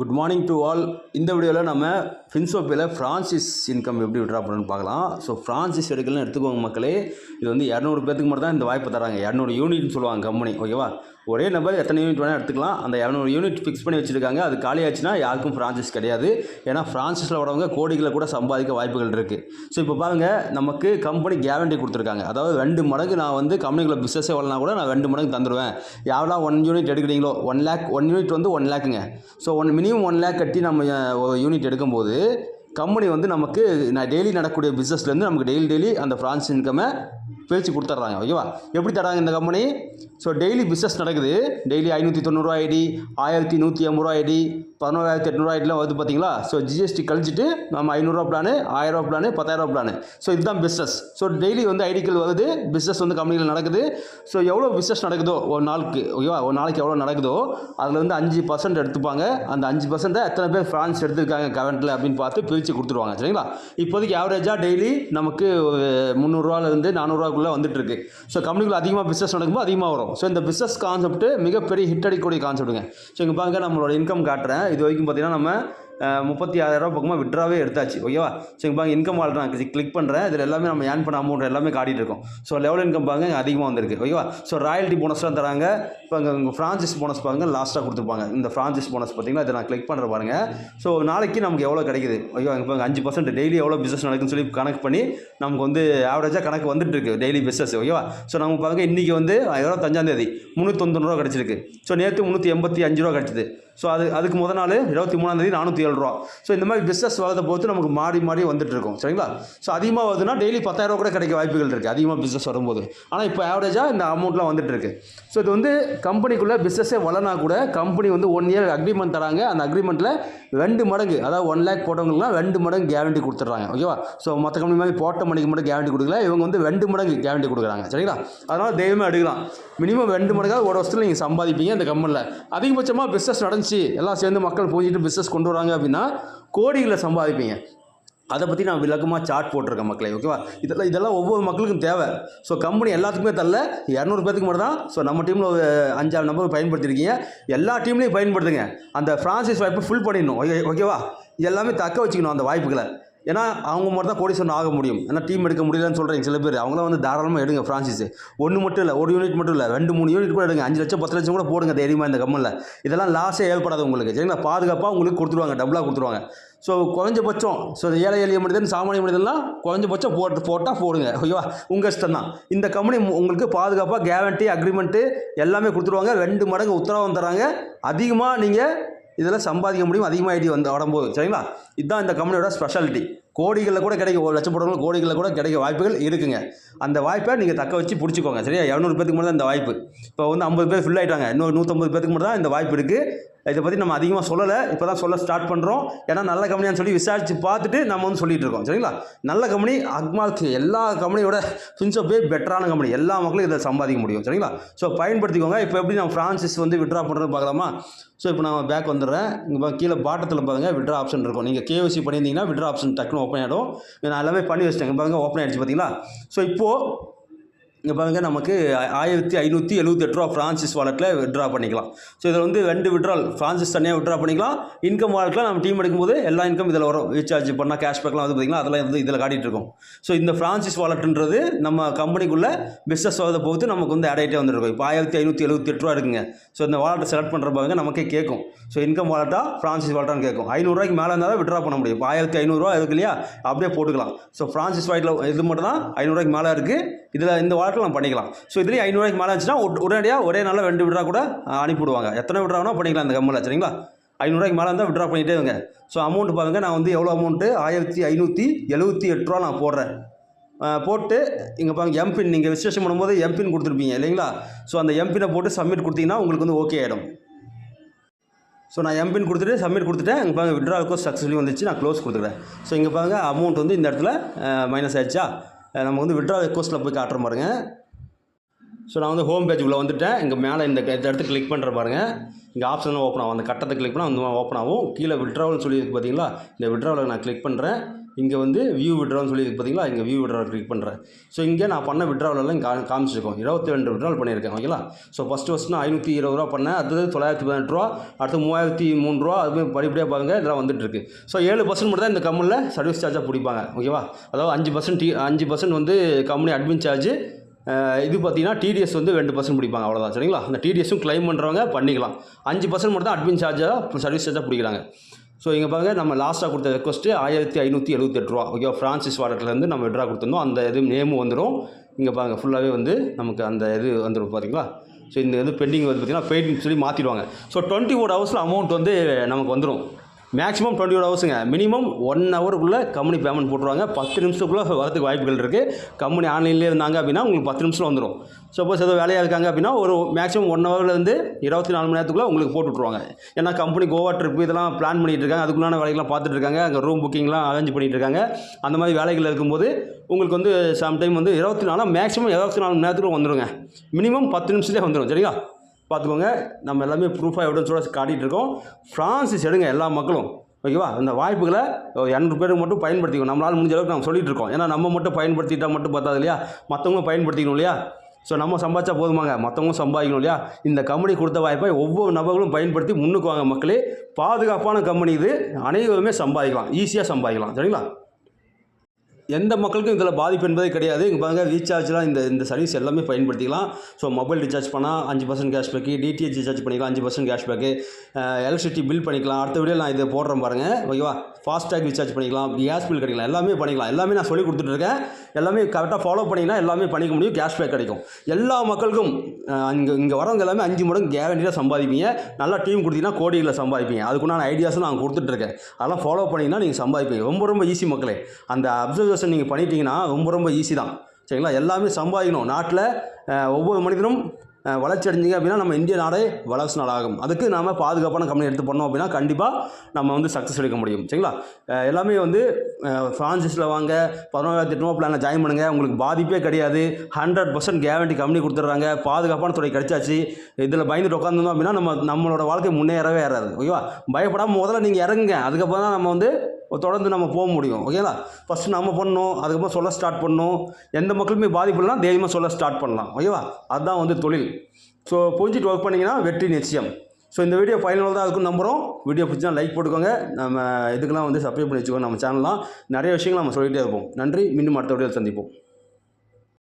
Good morning to all இந்த வீடியோவில் நம்ம ஃபின்சோப்பியில் ஃப்ரான்சிஸ் இன்கம் எப்படி விட்ரா பண்ணணும்னு பார்க்கலாம். ஸோ ஃப்ரான்சிஸ் எடுக்கலன்னு எடுத்துக்கோங்க மக்களே. இது வந்து இரநூறு பேத்துக்கு மட்டும் தான் இந்த வாய்ப்பு தராங்க. இரநூறு யூனிட்னு சொல்லுவாங்க கம்பெனி ஓகேவா ஒரே நபர் எத்தனை யூனிட் வேணால் எடுத்துக்கலாம். அந்த இரநூறு யூனிட் ஃபிக்ஸ் பண்ணி வச்சுருக்காங்க. அது காலியாச்சுன்னா யாருக்கும் ஃப்ரான்சிஸ் கிடையாது. ஏன்னா ஃப்ரான்சிஸில் வரவங்க கோடிகளை கூட சம்பாதிக்க வாய்ப்புகள் இருக்குது ஸோ இப்போ பாருங்கள் நமக்கு கம்பெனி கேரண்டி கொடுத்துருக்காங்க. அதாவது ரெண்டு மடங்கு நான் வந்து கம்பெனிக்குள்ள பிஸ்னஸே வரலனா கூட நான் ரெண்டு மடங்கு தந்துடுவேன் யாரெல்லாம் ஒன் யூனிட் எடுக்கிறீங்களோ ஒன் லேக் ஒன் யூனிட் வந்து one லேக்குங்க so one minimum one lakh கட்டி நம்ம ஒரு யூனிட் எடுக்கும்போது கம்பெனி வந்து நமக்கு நான் டெய்லி நடக்கக்கூடிய பிஸ்னஸ்லேருந்து நமக்கு டெய்லி டெய்லி அந்த ஃப்ரான்ஸ் இன்கமை பேச்சு கொடுத்துட்றாங்க ஓகேவா எப்படி தராங்க இந்த கம்பெனி ஸோ டெய்லி பிஸ்னஸ் நடக்குது. டெய்லி ஐநூற்றி தொண்ணூறுரூவா ஐடி ஆயிரத்தி நூற்றி ஐம்பது ரூபா ஐடி பதினோராயிரத்தி எட்நூறுவா ஐடிலாம் வருது பார்த்தீங்களா ஸோ ஜிஎஸ்டி கழிச்சிட்டு நம்ம ஐநூறுரூவா பிளானு ஆயிரரூவா பிளானு பத்தாயிரரூவா பிளானு ஸோ இதுதான் பிஸ்னஸ் ஸோ டெய்லி வந்து ஐடிக்கள் வருது பிஸ்னஸ் வந்து கம்பெனியில் நடக்குது. ஸோ எவ்வளோ பிஸ்னஸ் நடக்குதோ ஒரு நாளுக்கு ஓகேவா ஒரு நாளைக்கு எவ்வளோ நடக்குதோ அதில் வந்து அஞ்சு பர்சன்ட் எடுத்துப்பாங்க. அந்த அஞ்சு பர்சன்ட்டை எத்தனை பேர் ஃப்ரான்ஸ் எடுத்திருக்காங்க கரண்ட்டில் அப்படின்னு பார்த்து பிரித்து கொடுத்துருவாங்க சரிங்களா? இப்போதைக்கு ஆவரேஜாக டெய்லி நமக்கு ஒரு முந்நூறுரூவாலேருந்து நானூறுரூவாக்குள்ளே வந்துட்டு வந்துட்டுருக்கு. ஸோ கம்பெனிக்குள்ள அதிகமாக பிஸ்னஸ் நடக்கும்போது அதிகமாக வரும். ஸோ இந்த பிஸ்னஸ் கான்செப்ட் மிகப்பெரிய ஹிட் அடிக்கக்கூடிய கான்செப்ட்டுங்க ஸோ இங்கே பாருங்க நம்மளோட இன்கம் காட்டுறேன். இது வரைக்கும் பார்த்தீங்கன்னா நம்ம முப்பத்தி ஆயிரரூவா பக்கமாக விட்ராவே எடுத்தாச்சு ஓகேவா ஸோ இங்கே இன்கம் வால்ட் நான் கிளிக் பண்ணுறேன் இதில் எல்லாமே நம்ம ஏன் பண்ண அமௌண்ட் எல்லாமே காட்டிட்டு இருக்கோம். ஸோ லெவல் இன்கம் பாருங்க இங்கே அதிகமாக வந்திருக்கு ஓகேவா ஸோ ராயல்ட்டி போனஸ்லாம் தராங்க. இப்போ இங்கே உங்கள் ஃப்ரான்சிஸ் போனஸ் பாருங்க லாஸ்ட்டாக கொடுத்துருப்பாங்க. இந்த ஃப்ரான்சிஸ் போனஸ் பார்த்தீங்கன்னா இதை நான் கிளிக் பண்ணுற பாருங்க. ஸோ நாளைக்கு நமக்கு எவ்வளோ கிடைக்குது? ஓகேவா இப்போ அஞ்சு பர்சன்ட் டெய்லி எவ்வளோ பிஸ்னஸ் நடக்குன்னு சொல்லி கணக்கு பண்ணி நமக்கு வந்து ஆவரேஜாக கணக்கு வந்துட்டு இருக்கு டெய்லி பிஸ்னஸ் ஓகேவா ஸோ நம்ம பாருங்க இன்றைக்கி வந்து இருபத்தஞ்சாந்தேதி முந்நூற்றொன்று ரூபா கிடச்சிருக்கு. ஸோ நேற்று முந்நூற்றி எண்பத்தி அஞ்சு ரூபா கிடச்சிது. ஸோ அது அதுக்கு முத நாள் இருபத்தி மூணாந்தேதி நானூற்றி ஏழு ஸோ இந்த மாதிரி பிஸ்னஸ் வரதை பொறுத்து நமக்கு மாறி மாறி வந்துட்டு இருக்கும் சரிங்களா? ஸோ அதிகமாக வருதுன்னா டெய்லி பத்தாயிரம் கூட கிடைக்க வாய்ப்புகள் இருக்குது அதிகமாக பிஸ்னஸ் வரும்போது. ஆனால் இப்போ ஆவரேஜாக இந்த அமௌண்ட்லாம் வந்துட்டு இருக்கு ஸோ இது வந்து கம்பெனிக்குள்ளே பிஸ்னஸே வளனா கூட கம்பெனி வந்து ஒன் இயர் அக்ரிமெண்ட் தராங்க. அந்த அக்ரிமெண்ட்டில் ரெண்டு மடங்கு அதாவது ஒன் லேக் போட்டவங்களுக்குலாம் ரெண்டு மடங்கு கேரண்டி கொடுத்துட்றாங்க. ஓகேவா ஸோ மற்ற கம்பெனி மாதிரி போட்ட மணிக்கு மட்டும் கேரண்டி கொடுக்கல. இவங்க வந்து ரெண்டு மடங்கு கேரண்டி கொடுக்குறாங்க. சரிங்களா? அதனால் தெய்வமே எடுக்கலாம். மினிமம் ரெண்டு மடங்காவது ஒரு வருஷத்தில் நீங்கள் சம்பாதிப்பீங்க இந்த கம்பெனியில் அதிகபட்சமாக பிஸ்னஸ் நடந்துச்சு. எல்லாம் சேர்ந்து மக்கள் புரிஞ்சுட்டு பிஸ்னஸ் கொண்டு வராங்க அப்படின்னா கோடிகளை சம்பாதிப்பீங்க. அதை பற்றி நான் விளக்கமாக சார்ட் போட்டிருக்கேன் மக்களே ஓகேவா இதெல்லாம் இதெல்லாம் ஒவ்வொரு மக்களுக்கும் தேவை. ஸோ கம்பெனி எல்லாத்துக்குமே தரல. இரநூறு பேத்துக்கு மட்டும் தான் ஸோ நம்ம டீமில் ஒரு அஞ்சாறு நம்பர் பயன்படுத்திருக்கீங்க. எல்லா டீம்லேயும் பயன்படுத்துங்க. அந்த ஃப்ரான்சைஸ் வாய்ப்பு ஃபுல் பண்ணிடணும். ஓகே ஓகேவா எல்லாமே தக்க வச்சுக்கணும் அந்த வாய்ப்புகளை. ஏன்னா அவங்க மட்டும் தான் கோடீஸ்வரன் ஆக முடியும். ஏன்னா டீம் எடுக்க முடியலன்னு சொல்கிறீங்க சில பேர். அவங்களாம் வந்து தாராளமாக எடுங்க ஃப்ரான்சிஸ் ஒன்று மட்டும் இல்லை ஒரு யூனிட் மட்டும் இல்லை ரெண்டு மூணு யூனிட் கூட எடுங்க. அஞ்சு லட்சம் பத்து லட்சம் கூட போடுங்க தைரியமாக இந்த கம்பெனியில் இதெல்லாம் லாஸே ஏற்படாது உங்களுக்கு. சரிங்களா? பாதுகாப்பாக உங்களுக்கு கொடுத்துருவாங்க டபுளாக கொடுத்துருவாங்க. ஸோ குறைஞ்சபட்சம் ஸோ ஏழை எளிய மனிதன் சாமானிய மனிதன்லாம் குறைஞ்சபட்சம் போட்டு போட்டால் போடுங்க. ஓகேவா? உங்கள் இஷ்டம் தான். இந்த கம்பெனி உங்களுக்கு பாதுகாப்பாக கேரண்டி அக்ரிமெண்ட்டு எல்லாமே கொடுத்துருவாங்க. ரெண்டு மடங்கு உத்தரவாதம் தராங்க. அதிகமாக நீங்கள் இதெல்லாம் சம்பாதிக்க முடியும் அதிகமாக வந்து வரும்போது சரிங்களா? இதுதான் இந்த கம்பெனியோட ஸ்பெஷாலிட்டி கோடிகளில் கூட கிடைக்க ஒரு லட்சம் போடுறவங்க கோடிகளில் கூட கிடைக்க வாய்ப்புகள் இருக்குங்க. அந்த வாய்ப்பை நீங்கள் தக்க வச்சு பிடிச்சிக்கோங்க சரியா? இரநூறு பேருக்கு மட்டும் தான் இந்த வாய்ப்பு. இப்போ வந்து ஐம்பது பேர் ஃபில் ஆயிட்டாங்க. இன்னொரு நூற்றம்பது பேருக்கு மட்டும் தான் இந்த வாய்ப்பு இருக்குது இதை பற்றி நம்ம அதிகமாக சொல்லலை. இப்போ தான் சொல்ல ஸ்டார்ட் பண்ணுறோம் ஏன்னா நல்ல கம்பெனியான்னு சொல்லி விசாரித்து பார்த்துட்டு நம்ம வந்து சொல்லிட்டு இருக்கோம். சரிங்களா? நல்ல கம்பெனி அக்மால்க்கு எல்லா கம்பெனியோட ஃபின்சோப்பே பெட்டரான கம்பெனி. எல்லா மக்களும் இதை சம்பாதிக்க முடியும். சரிங்களா? ஸோ பயன்படுத்திக்கோங்க. இப்போ எப்படி நம்ம ஃப்ரான்சிஸ் வந்து விட்ரா பண்ணுறது பார்க்கலாமா? ஸோ இப்போ நான் பேக் வந்துடுறேன். இங்கே கீழே பாட்டத்தில் பாருங்க விட்ரா ஆப்ஷன் இருக்கும். நீங்கள் கேஓசி பண்ணியிருந்தீங்கன்னா விட்ரா ஆப்ஷன் டக்குன்னு ஓப்பன் ஆகிடும் நான் எல்லாமே பண்ணி வச்சிட்டேன். பாருங்க ஓப்பன் ஆகிடுச்சு பார்த்தீங்களா? ஸோ இப்போது இங்கே பாருங்க நமக்கு ஆயிரத்தி ஐநூற்றி எழுபத்தெட்டு ரூபா ஃப்ரான்சிஸ் வாலெட்டில் விட்ரா பண்ணிக்கலாம். ஸோ இதில் வந்து ரெண்டு விட்ரால் ஃப்ரான்சிஸ் தனியாக விட்ரா பண்ணிக்கலாம். இன்கம் வாலெட்டில் நம்ம டீம் எடுக்கும்போது எல்லா இன்கம் இதில் வரும். ரீசார்ஜ் பண்ணால் கேஷ்பேக்லாம் வந்து பார்த்தீங்களா அதெல்லாம் வந்து இதில் காட்டிகிட்டு இருக்கும். ஸோ இந்த ஃப்ரான்சிஸ் வாலெட்டுன்றது நம்ம கம்பெனிக்குள்ளே பிஸ்னஸ் வரதை பொறுத்து நமக்கு வந்து ஆட் ஆகிட்டே வந்துருக்கும். இப்போ ஆயிரத்தி ஐநூற்றி எழுபத்தெட்டு ரூபா இருக்குங்க. ஸோ இந்த வாலெட்டை செலக்ட் பண்ணுற பாருங்க நமக்கே கேட்கும். ஸோ இன்கம் வாலெட்டாக ஃப்ரான்சிஸ் வாலெட்டான்னு கேட்கும். ஐநூறுரூவாய்க்கு மேலே இருந்தால் தான் விட்ரா பண்ண முடியும். இப்போ ஆயிரத்தி ஐநூறுரூவா இருக்கு இல்லையா? அப்படியே போட்டுக்கலாம். ஸோ ஃப்ரான்சிஸ் வாலெட்டில் இது மட்டும் தான் ஐநூறுரூவாய்க்கு மேலே இருக்குது இதில் இந்த வாலெட்டில் நம்ம பண்ணிக்கலாம். ஸோ இதுலேயும் ஐநூறுரூவாய்க்கு மேலே இருந்துச்சுன்னா உடனடியாக ஒரே நாளில் ரெண்டு விட்ரா கூட அனுப்பிவிடுவாங்க. எத்தனை விட்ராவனா பண்ணிக்கலாம் இந்த கம்மில் சரிங்களா? ஐநூறுரூவாய்க்கு மேலே இருந்தால் விட்ரா பண்ணிகிட்டே இருங்க. ஸோ அமௌண்ட் பாருங்கள் நான் வந்து எவ்வளோ அமௌண்ட்டு ஆயிரத்தி ஐநூற்றி எழுபத்தி எட்டு ரூபா நான் போடுறேன். போட்டு இங்கே பாருங்க எம்பின் நீங்கள் விசேஷம் பண்ணும்போது எம்பின் கொடுத்துருப்பீங்க இல்லைங்களா? ஸோ அந்த எம்பினை போட்டு சப்மிட் கொடுத்தீங்கன்னா உங்களுக்கு வந்து ஓகே ஆகிடும் ஸோ நான் எம்பின் கொடுத்துட்டு சப்மிட் கொடுத்துட்டேன். இங்கே பாருங்க விட்ரா கோர்ஸ் சக்ஸஸ்ஃபுல்லி வந்துச்சு நான் க்ளோஸ் கொடுத்துக்கிறேன். ஸோ இங்கே பாருங்க அமௌண்ட் வந்து இந்த இடத்துல மைனஸ் ஆயிடுச்சா? நம்ம வந்து விட்ரா ரெக்வஸ்ட்டில் போய் காட்டுற பாருங்க. ஸோ நான் வந்து ஹோம் பேஜ் உள்ளே வந்துவிட்டேன் இங்கே மேலே இந்த இந்த கிளிக் பண்ணுற பாருங்க. இங்கே ஆப்ஷன் ஓப்பன் ஆகும். அந்த கட்டத்தை கிளிக் பண்ணால் அந்த ஓப்பன் ஆகும். கீழே விட்ராவல்னு சொல்லியிருக்கு பார்த்தீங்களா இந்த விட்ராவலை நான் கிளிக் பண்ணுறேன் இங்கே வந்து வியூ விட்ரான்னு சொல்லி பார்த்தீங்களா இங்கே வியூ விட்ரா கிளிக் பண்ணுறேன் ஸோ இங்கே நான் பண்ண விட்ராவலெல்லாம் கா காமிச்சிருக்கோம். இருபத்தி ரெண்டு விட்ரால் பண்ணியிருக்கேன். ஓகேங்களா ஸோ ஃபஸ்ட்டு ஃபஸ்ட் நான் ஐநூற்றி இருபது ரூபா பண்ணேன். அடுத்தது தொள்ளாயிரத்தி பதினெட்டு ரூபா அடுத்து மூவாயிரத்தி மூணு ரூபா அதுமாதிரி படிப்படியாக பாருங்க இதெல்லாம் வந்துட்டுருக்கு ஸோ ஏழு பர்சன்ட் மட்டும் தான் இந்த கம்பெனியில் சர்வீஸ் சார்ஜாக பிடிப்பாங்க. ஓகேவா அதாவது அஞ்சு பர்சன்ட் டி அஞ்சு பர்சன்ட் வந்து கம்பெனி அட்மின் சார்ஜ் இது பார்த்தீங்கன்னா டிடிஎஸ் வந்து ரெண்டு பர்சன்ட் பிடிப்பாங்க. அவ்வளோதான் சரிங்களா? அந்த டிடிஎஸும் க்ளைம் பண்ணுறவங்க பண்ணிக்கலாம். அஞ்சு பர்சன்ட் மட்டும் தான் அட்மின் சார்ஜாக சர்வீஸ் சார்ஜாக பிடிக்கிறாங்க. ஸோ இங்கே பாருங்க நம்ம லாஸ்ட்டாக கொடுத்த ரெக்வஸ்ட்டு ஆயிரத்தி ஐநூற்றி எழுபத்தெட்டு ரூபா. ஓகேவா ஃப்ரான்சிஸ் வாலெட்லேருந்து நம்ம விட்ரா கொடுத்துருந்தோம். அந்த இது நேமும் வந்துடும் இங்கே பாருங்கள் ஃபுல்லாகவே வந்து நமக்கு அந்த இது வந்துடும் பார்த்தீங்களா ஸோ இந்த இது பெண்டிங் வந்து பார்த்தீங்கன்னா பெயிண்டிங் சொல்லி மாற்றிடுவாங்க ஸோ டுவெண்ட்டி ஃபோர் ஹவர்ஸில் அமௌண்ட் வந்து நமக்கு வந்துடும் மேக்ஸிமம் டுவெண்ட்டி ஃபோர் ஹவர்ஸுங்க மினிமம் ஒன் ஹவருக்குள்ளே கம்பெனி பேமெண்ட் போட்டுருவாங்க. பத்து நிமிஷத்துக்குள்ளே வரதுக்கு வாய்ப்புகள் இருக்குது கம்பெனி ஆன்லைன்லேயே இருந்தாங்க அப்படின்னா உங்களுக்கு பத்து நிமிஷம் வந்துடும் சப்போஸ் ஏதோ வேலையாக இருக்காங்க அப்படின்னா ஒரு மேக்ஸிமம் ஒன் ஹவர்லேருந்து இருபத்தி நாலு மணி நேரத்துக்குள்ளே உங்களுக்கு போட்டு விட்ருவாங்க ஏன்னா கம்பெனி கோவா ட்ரிப் இதெல்லாம் பிளான் பண்ணிகிட்டு இருக்காங்க. அதுக்குள்ளான வேலைகள்லாம் பார்த்துட்டு இருக்காங்க. அங்கே ரூம் புக்கிங்லாம் அரேஞ்ச் பண்ணிகிட்டு இருக்காங்க. அந்த மாதிரி வேலைகள் இருக்கும்போது உங்களுக்கு வந்து சம்டைம் வந்து இருபத்தி நாலு மேக்ஸிமம் இருபத்தி நாலு மணி நேரத்துக்குள்ளே வந்துருங்க. மினிமம் பத்து நிமிஷத்துலேயே வந்துடும் சரிங்களா? பார்த்துக்கோங்க நம்ம எல்லாமே ப்ரூஃபாக எவிடன்ஸோட காட்டிகிட்டு இருக்கோம். ஃப்ரான்சிஸ் எடுங்க எல்லா மக்களும். ஓகேவா இந்த வாய்ப்புகளை ஒரு இரநூறு பேருக்கு மட்டும் பயன்படுத்திக்கணும் நம்மளால் முடிஞ்ச அளவுக்கு நம்ம சொல்லிட்டு இருக்கோம். ஏன்னா நம்ம மட்டும் பயன்படுத்திட்டா மட்டும் பார்த்தாது இல்லையா? மற்றவங்களும் பயன்படுத்திக்கணும் இல்லையா? ஸோ நம்ம சம்பாதிச்சா போதுமாங்க. மற்றவங்களும் சம்பாதிக்கணும் இல்லையா? இந்த கம்பெனி கொடுத்த வாய்ப்பை ஒவ்வொரு நபர்களும் பயன்படுத்தி முன்னுக்கு வாங்க மக்களே. பாதுகாப்பான கம்பெனி இது. அனைவருமே சம்பாதிக்கலாம். ஈஸியாக சம்பாதிக்கலாம். சரிங்களா? எந்த மக்களுக்கும் இதில் பாதிப்பு என்பதே கிடையாது. இங்கே பாருங்கள் ரீசார்ஜ்லாம் இந்த இந்த சர்வீஸ் எல்லாமே பயன்படுத்திக்கலாம். ஸோ மொபைல் ரீசார்ஜ் பண்ணால் அஞ்சு பர்சன்ட் கேஷ்பேக்கு டிடிஹெச் ரீசார்ஜ் பண்ணிக்கலாம் அஞ்சு பர்சன்ட் கேஷ்பேக்கு எலக்ட்ரிசிட்டி பில் பண்ணிக்கலாம். அடுத்த வீடியோ நான் இதை போடுறேன் பாருங்கள் ஓகேவா ஃபாஸ்டாக் ரீசார்ஜ் பண்ணிக்கலாம். கேஸ் பில் கிடைக்கலாம். எல்லாமே பண்ணிக்கலாம். எல்லாமே நான் சொல்லி கொடுத்துட்ருக்கேன் எல்லாமே கரெக்டாக ஃபாலோ பண்ணிங்கன்னா எல்லாமே பண்ணிக்க முடியும். கேஷ்பேக் கிடைக்கும். எல்லா மக்களுக்கும் இங்கே இங்கே வரவங்க எல்லாமே அஞ்சு மடங்கு கேரண்டியாக சம்பாதிப்பீங்க. நல்லா டீம் கொடுத்தீங்கன்னா கோடிகளை சம்பாதிப்பீங்க. அதுக்குண்டான ஐடியாஸும் நான் கொடுத்துட்ருக்கேன் அதெல்லாம் ஃபாலோ பண்ணிங்கன்னா நீங்கள் சம்பாதிப்பீங்க. ரொம்ப ரொம்ப ஈஸி மக்களே. அந்த அப்சர்வ் அப்சர்வேஷன் நீங்கள் பண்ணிட்டீங்கன்னா ரொம்ப ரொம்ப ஈஸி தான். சரிங்களா? எல்லாமே சம்பாதிக்கணும். நாட்டில் ஒவ்வொரு மனிதனும் வளர்ச்சி அடைஞ்சிங்க அப்படின்னா நம்ம இந்திய நாடே வளர்ச்சி நாடாகும். அதுக்கு நாம் பாதுகாப்பான கம்பெனி எடுத்து பண்ணோம் அப்படின்னா கண்டிப்பாக நம்ம வந்து சக்ஸஸ் எடுக்க முடியும். சரிங்களா? எல்லாமே வந்து ஃப்ரான்சிஸில் வாங்க பதினோராயிரத்தி எட்நூறு பிளானில் ஜாயின் பண்ணுங்கள் உங்களுக்கு பாதிப்பே கிடையாது. ஹண்ட்ரட் பர்சன்ட் கேரண்டி கம்பெனி கொடுத்துட்றாங்க. பாதுகாப்பான துறை கிடைச்சாச்சு. இதில் பயந்துட்டு உட்காந்துருந்தோம் அப்படின்னா நம்ம நம்மளோட வாழ்க்கை முன்னேறவே ஏறாது. ஓகேவா? பயப்படாமல் முதல்ல நீங்கள் இறங்குங்க. அதுக்கப்புறம் தான் நம்ம வந்து தொடர்ந்து நம்ம போக முடியும். ஓகேங்களா ஃபஸ்ட்டு நம்ம பண்ணணும் அதுக்கப்புறம் சொல்ல ஸ்டார்ட் பண்ணணும். எந்த மக்களுமே பாதிப்பு இல்லைனா தைரியமாக சொல்ல ஸ்டார்ட் பண்ணலாம். ஓகேவா அதுதான் வந்து தொழில். ஸோ புரிஞ்சுட்டு ஒர்க் பண்ணிங்கன்னா வெற்றி நிச்சயம். ஸோ இந்த வீடியோ ஃபைனல் தான் அதுக்கும் நம்புகிறோம் வீடியோ பிடிச்சா லைக் போட்டுக்கோங்க. நம்ம இதுக்கெல்லாம் வந்து சப்ஸ்கிரைப் பண்ணி வச்சுக்கோங்க நம்ம சேனல்லாம் நிறைய விஷயங்கள் நம்ம சொல்லிகிட்டே இருப்போம். நன்றி. மீண்டும் அடுத்த வீடியோ சந்திப்போம்.